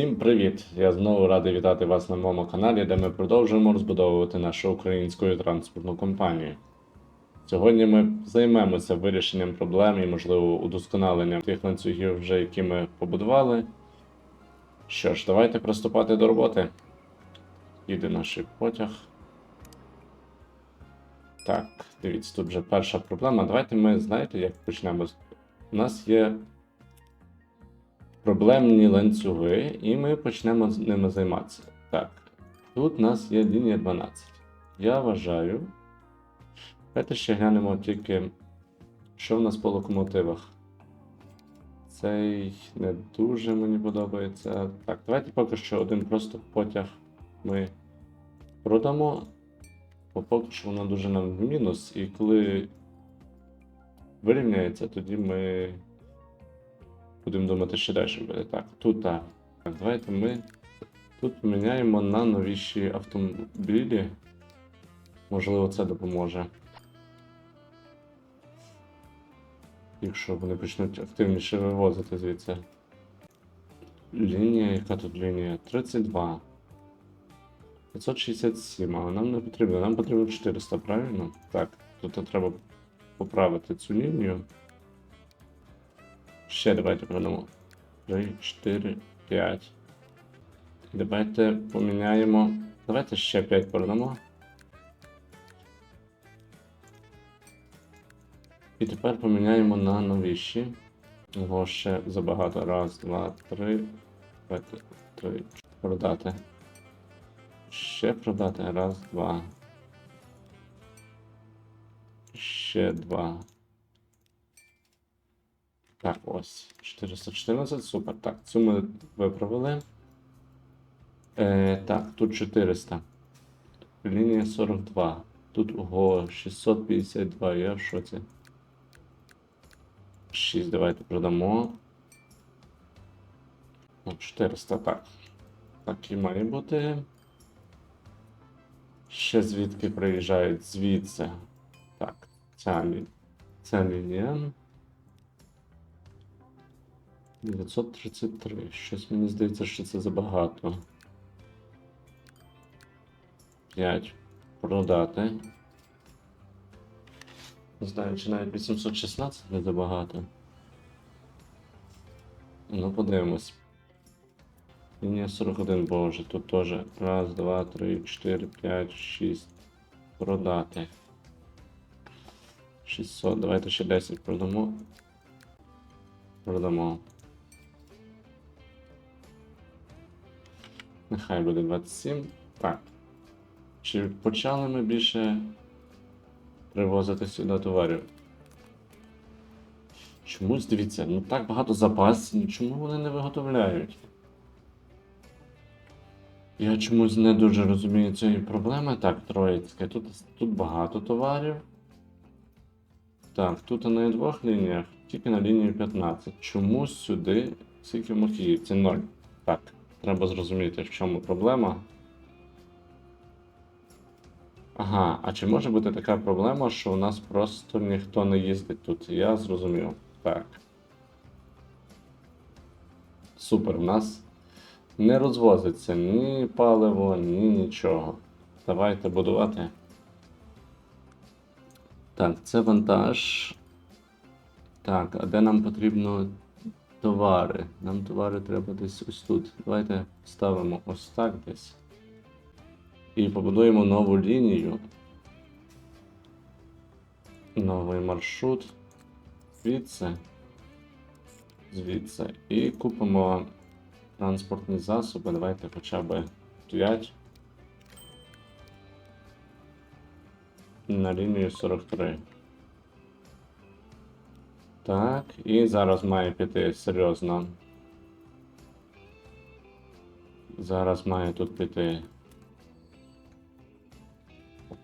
Всім привіт! Я знову радий вітати вас на моєму каналі, де ми продовжуємо розбудовувати нашу українську транспортну компанію. Сьогодні ми займемося вирішенням проблем і, можливо, удосконаленням тих ланцюгів, вже які ми побудували. Що ж, давайте приступати до роботи. Їде наш потяг. Так, дивіться, тут вже перша проблема. Давайте ми, знаєте, як почнемо. У нас є проблемні ланцюги, і ми почнемо з ними займатися. Так, тут у нас є лінія 12. Я вважаю. Давайте ще глянемо тільки, що в нас по локомотивах. Цей не дуже мені подобається. Так, давайте поки що один просто потяг ми продамо. Бо поки що воно дуже нам в мінус, і коли вирівняється, тоді ми будемо думати, що далі буде. Так, тут так. Так, давайте ми тут міняємо на новіші автомобілі. Можливо, це допоможе. Якщо вони почнуть активніше вивозити звідси. Лінія, яка тут лінія? 32. 567, але нам не потрібно. Нам потрібно 400, правильно? Так, тут треба поправити цю лінію. Ще давайте продамо. 3, 4, 5. Давайте поміняємо. Давайте ще 5 продамо. І тепер поміняємо на новіші. Ого, ще забагато. Раз, два, три. Давайте три. Продати. Ще продати. Раз, два. Ще два. Так, ось. 414, супер. Так, цю ми виправили. Е, так, тут 400. Лінія 42. Тут ого, 652, я в шоці. 6, давайте продамо. Ну, 400, так. Так і має бути. Ще звідки приїжджають? Звідси. Так, ця, ця лінія. 933. Щось мені здається, що це забагато. 5. Продати. Не знаю, чи навіть 816 не забагато. Ну, подивимось. Лінія 41, боже, тут теж. Раз, два, три, чотири, п'ять, шість. Продати. 600. Давайте ще 10 продамо. Продамо. Нехай буде 27. Так. Чи почали ми більше привозити сюди товарів? Чомусь дивіться, ну так багато запасів, чому вони не виготовляють? Я чомусь не дуже розумію цієї проблеми. Так, Троїцьке, тут, тут багато товарів. Так, тут на двох лініях, тільки на лінії 15. Чому сюди скільки в Макіївці? 0. Так, треба зрозуміти, в чому проблема. Ага, а чи може бути така проблема, що у нас просто ніхто не їздить тут? Я зрозумів. Так. Супер, у нас не розвозиться ні паливо, ні нічого. Давайте будувати. Так, це вантаж. Так, а де нам потрібно товари? Нам товари треба десь ось тут. Давайте ставимо ось так десь. І побудуємо нову лінію. Новий маршрут. Звідси. Звідси. І купимо транспортні засоби. Давайте хоча б 5. На лінію 43. Так, і зараз має піти серйозно. Зараз має тут піти.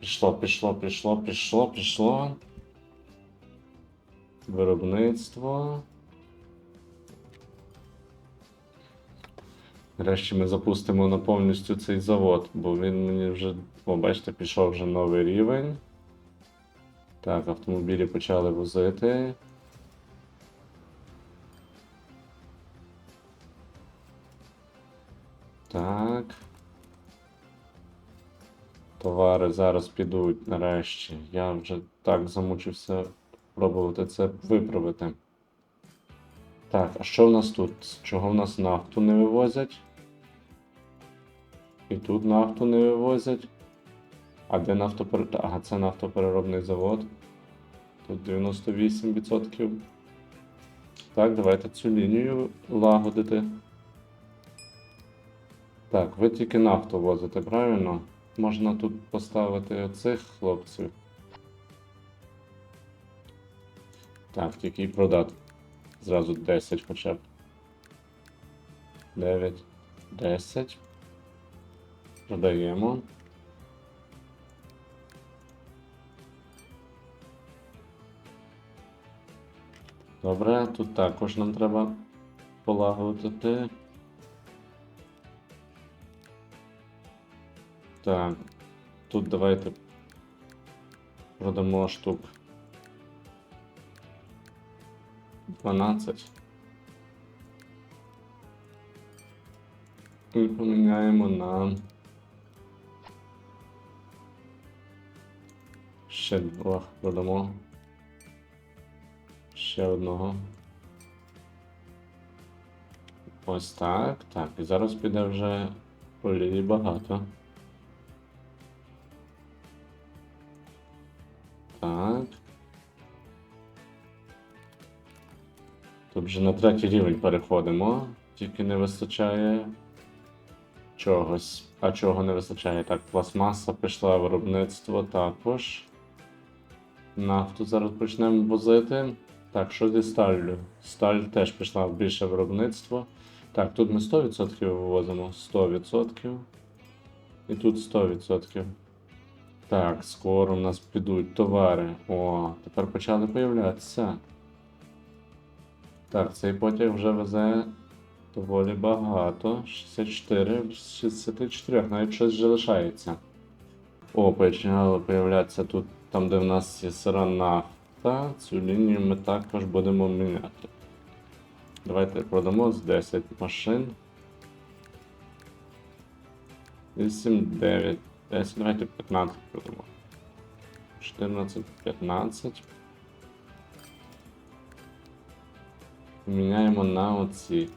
Пішло, пішло, пішло, пішло, пішло. Виробництво. Нарешті ми запустимо на повністю цей завод, бо він мені вже, о, бачите, пішов вже новий рівень. Так, автомобілі почали возити. Так. Товари зараз підуть нарешті. Я вже так замучився пробувати це виправити. Так, а що в нас тут? Чого в нас нафту не вивозять? І тут нафту не вивозять. А де нафтопер... Ага, це нафтопереробний завод. Тут 98%. Так, давайте цю лінію лагодити. Так, ви тільки нафту возите, правильно? Можна тут поставити оцих хлопців. Так, тільки продати. Зразу 10 хоча б. 9, 10. Продаємо. Добре, тут також нам треба полагодити. Так, тут давайте продамо штук 12. І поміняємо на ще два продамо. Ще одного. Ось так. Так, і зараз піде вже олії багато. Так. Тут вже на третій рівень переходимо. Тільки не вистачає чогось. А чого не вистачає? Так, пластмаса пішла виробництво також. Нафту зараз почнемо возити. Так, що зі сталлю? Сталь теж пішла в більше виробництво. Так, тут ми 100% вивозимо. 100%. І тут 100%. Так, скоро у нас підуть товари. О, тепер почали появлятися. Так, цей потяг вже везе доволі багато. 64, з 64, навіть щось вже лишається. О, починало появлятися тут, там, де в нас є сира нафта. Цю лінію ми також будемо міняти. Давайте продамо з 10 машин. 8, 9, 10, давайте 15 продамо. 14, 15. Міняємо на оці.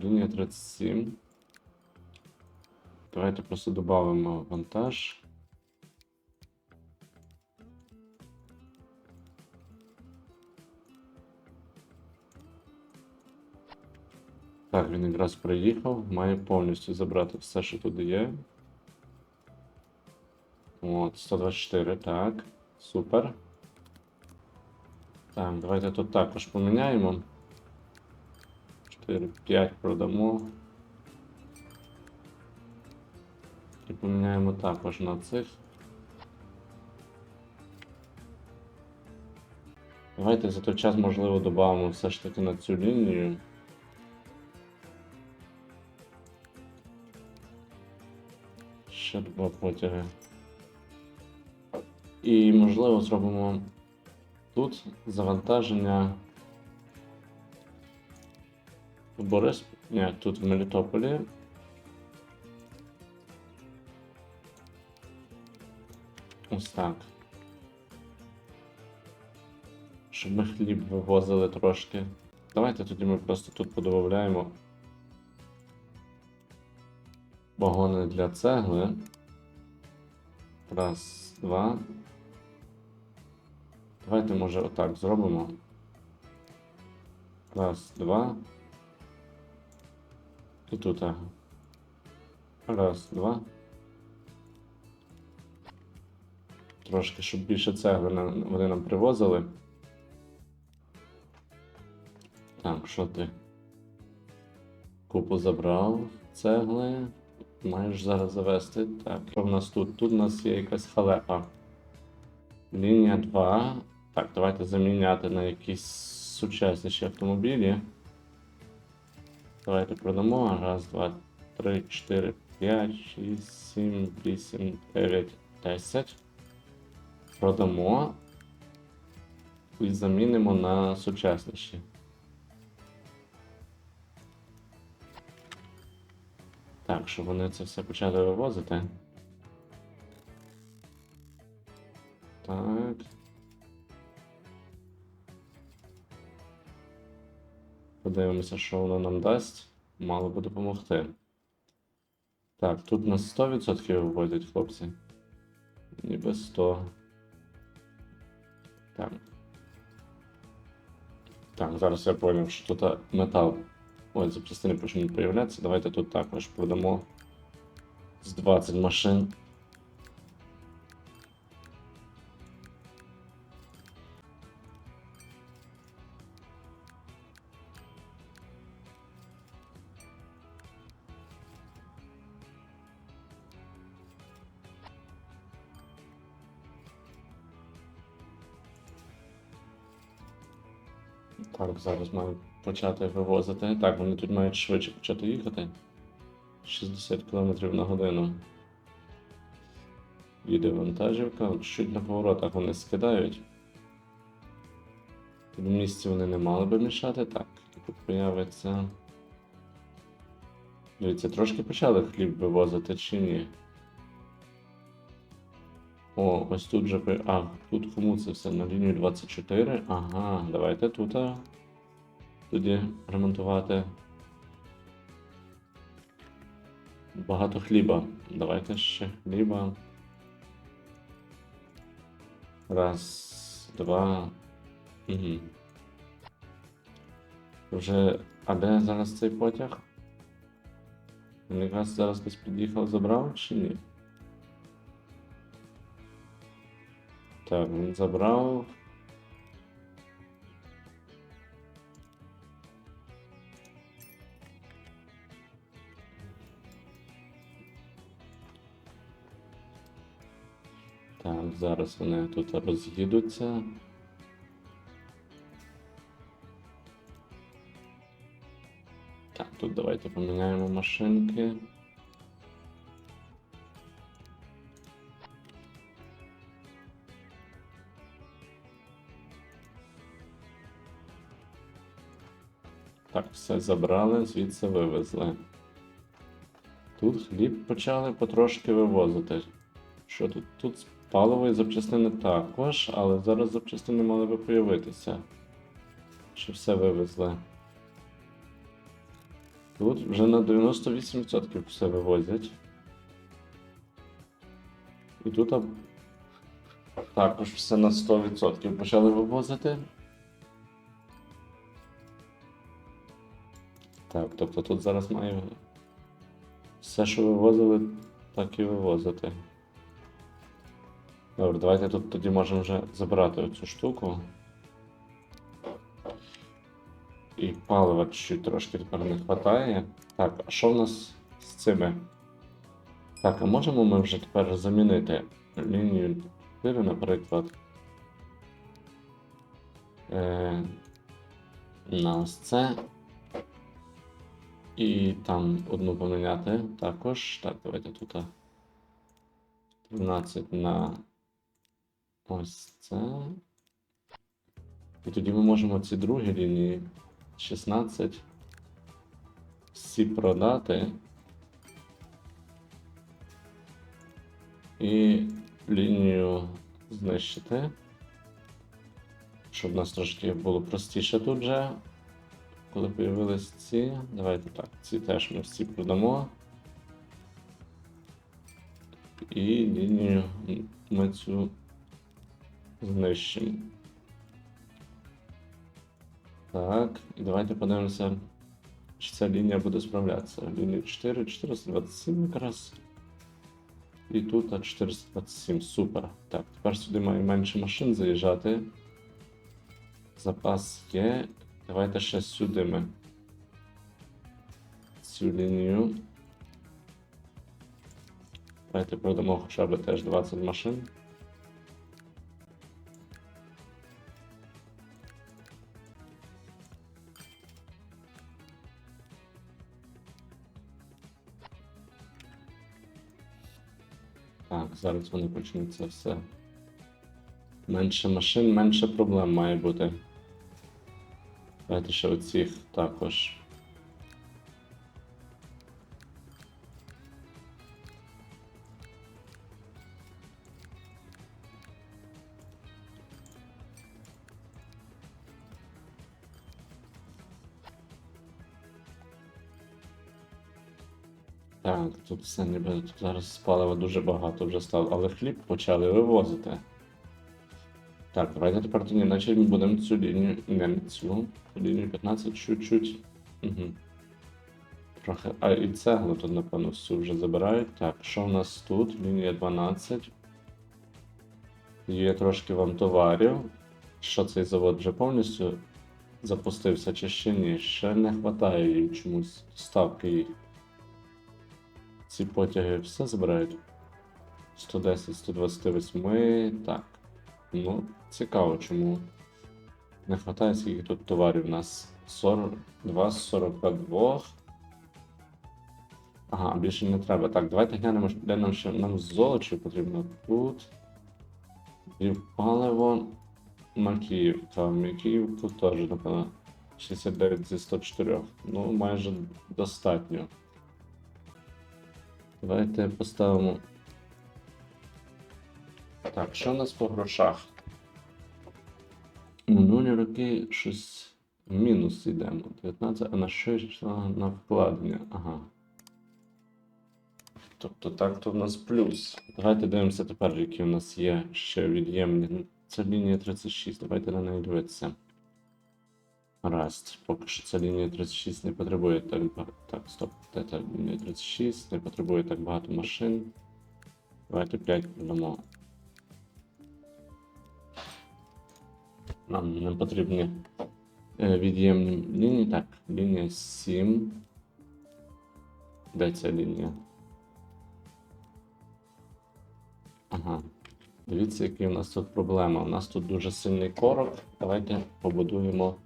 Лінія 37. Давайте просто додамо вантаж. Так, він якраз приїхав, має повністю забрати все, що туди є. От, 124, так. Супер. Так, давайте тут також поміняємо. 4, 5 продамо. І поміняємо також на цих. Давайте за той час, можливо, додамо все ж таки на цю лінію. Ще два потяги. І, можливо, зробимо тут завантаження в Борис. Ні, тут в Мелітополі. Ось так. Щоб ми хліб вивозили трошки. Давайте тоді ми просто тут подобавляємо вагони для цегли. Раз, два. Давайте, може, отак зробимо. Раз, два. І тут. ага. Раз, два. Трошки, щоб більше цегли вони нам привозили. Так, що ти? Купу забрав цегли. Маєш зараз завести. Так, що в нас тут? Тут у нас є якась халепа. Лінія 2. Так, давайте заміняти на якісь сучасніші автомобілі. Давайте продамо. Раз, два, три, чотири, п'ять, шість, сім, вісім, дев'ять, десять. Продамо. І замінимо на сучасніші. Так, щоб вони це все почали вивозити. Так. Подивимося, що воно нам дасть. Мало би допомогти. Так, тут на 100% вивозять хлопці. Ніби 100. Так. Так, зараз я зрозумів, що тут метал. Ось запчастини почнуть появлятися. Давайте тут також продамо з 20 машин. Так, зараз мають почати вивозити. Так, вони тут мають швидше почати їхати. 60 км на годину. Їде вантажівка, чуть на поворотах вони скидають. В місці вони не мали би мішати. Так, тут появиться. Дивіться, трошки почали хліб вивозити чи ні. О, ось тут же. А, тут кому це все на лінію 24. Ага, давайте тут тоді ремонтувати. Багато хліба. Давайте ще хліба. Раз, два. Угу. Вже. А де зараз цей потяг? Він якраз зараз хтось під'їхав, забрав чи ні? Так, він забрав. Зараз вони тут роз'їдуться. Так, тут давайте поміняємо машинки. Так, все забрали, звідси вивезли. Тут хліб почали потрошки вивозити. Що тут? Тут паливої запчастини також, але зараз запчастини мали би появитися. Чи все вивезли? Тут вже на 98% все вивозять. І тут а, також все на 100% почали вивозити. Так, тобто тут зараз маю все, що вивозили, так і вивозити. Добре, давайте тут тоді можемо вже забрати оцю штуку. І палива чуть трошки тепер не вистачає. Так, а що в нас з цими? Так, а можемо ми вже тепер замінити лінію 4, наприклад. Е, на ось це. І там одну поміняти також. Так, давайте тут. 13 на ось це. І тоді ми можемо ці другі лінії 16 всі продати. І лінію знищити. Щоб у нас трошки було простіше тут же. Коли появились ці. Давайте так, ці теж ми всі продамо. І лінію ми цю знищимо. Так, і давайте подивимося, чи ця лінія буде справлятися. Лінію 4, 427 якраз. І тут а, 427, супер. Так, тепер сюди має менше машин заїжджати. Запас є. Давайте ще сюди ми цю лінію. Давайте продамо хоча б теж 20 машин. Зараз вони почнуть все. Менше машин, менше проблем має бути. Давайте ще оцих також. Так, тут все ніби тут зараз палива дуже багато вже стало, але хліб почали вивозити. Так, давайте тепер тоді, наче ми будемо цю лінію, не цю, лінію 15 чуть-чуть. Угу. Трохи. А і цеглу тут, напевно, всю вже забирають. Так, що в нас тут? Лінія 12. Є трошки вам товарів. Що цей завод вже повністю запустився чи ще ні? Ще не вистачає їм чомусь ставки їх. Ці потяги все забирають. 110, 128. Так. Ну, цікаво, чому. Не вистачає, скільки тут товарів у нас. 42 з 42. Ага, більше не треба. Так, давайте глянемо, де нам ще нам золочі потрібно. Тут. І паливо. Макіївка. Макіївку теж, напевно. 69 зі 104. Ну, майже достатньо. Давайте поставимо. Так, що у нас по грошах? Минулі роки щось мінус йдемо. 19, а на що йшла на вкладення? Ага. Тобто так то в нас плюс. Давайте дивимося тепер, які у нас є ще від'ємні. Ну, Це лінія 36, давайте на неї дивитися. Раз, поки що ця лінія 36 не потребує так багато. Так, стоп, де лінія 36, не потребує так багато машин. Давайте 5 додамо. Нам не потрібні е, від'ємні лінії. Так, лінія 7. Де ця лінія? Ага. Дивіться, які у нас тут проблема. У нас тут дуже сильний корок. Давайте побудуємо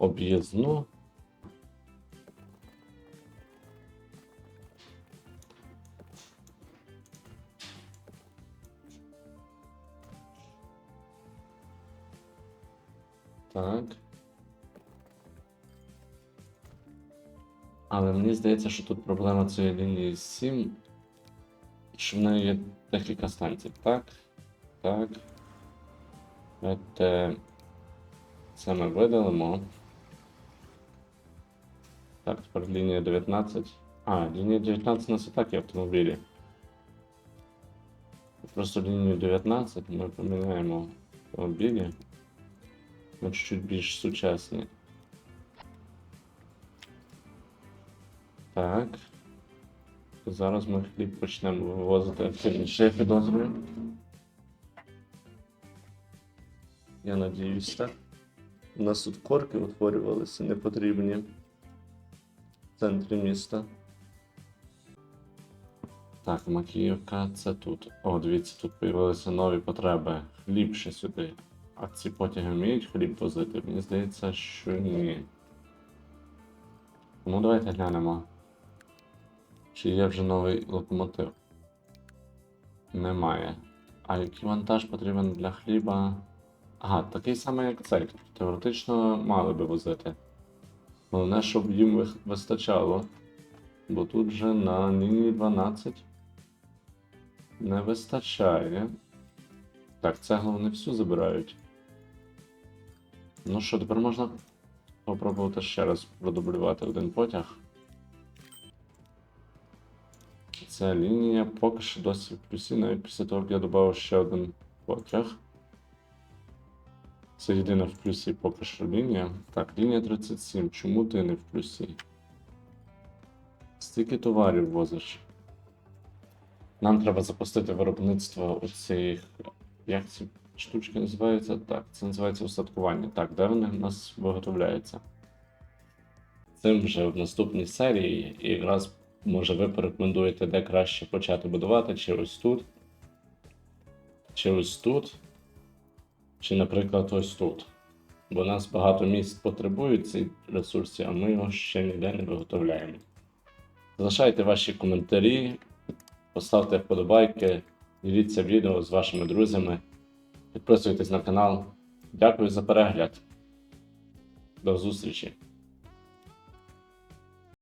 об'їзну. Так. Але мені здається, що тут проблема цієї лінії 7, що в неї є декілька станцій. Так. Так. Це ми видалимо. Так, тепер лінія 19. А, лінія 19 у нас і так є автомобілі. Просто лінію 19 ми поміняємо автомобілі. Ми чуть-чуть більш сучасні. Так. Зараз ми хліб почнемо вивозити я підозрюю. Я надіюсь, так. У нас тут корки утворювалися непотрібні центрі міста. Так, Макіївка це тут. О, дивіться, тут з'явилися нові потреби. Хліб ще сюди. А ці потяги вміють хліб возити? Мені здається, що ні. Ну, давайте глянемо. Чи є вже новий локомотив? Немає. А який вантаж потрібен для хліба? Ага, такий самий, як цей. Теоретично мали би возити. Головне, щоб їм вистачало. Бо тут вже на лінії 12 не вистачає. Так, цеглу вони всю забирають. Ну що, тепер можна попробувати ще раз продублювати один потяг. Ця лінія поки що досі в плюсі, навіть після того, як я додав ще один потяг. Це єдина в плюсі поки що лінія. Так, лінія 37. Чому ти не в плюсі? Стільки товарів возиш. Нам треба запустити виробництво оцих. Як ці штучки називаються? Так, це називається устаткування. Так, де вони в нас виготовляються? Цим вже в наступній серії, і якраз може ви порекомендуєте, де краще почати будувати, чи ось тут, чи ось тут, чи, наприклад, ось тут. Бо нас багато міст потребують ці ресурси, а ми його ще ніде не виготовляємо. Залишайте ваші коментарі, поставте вподобайки, діліться відео з вашими друзями, підписуйтесь на канал. Дякую за перегляд. До зустрічі!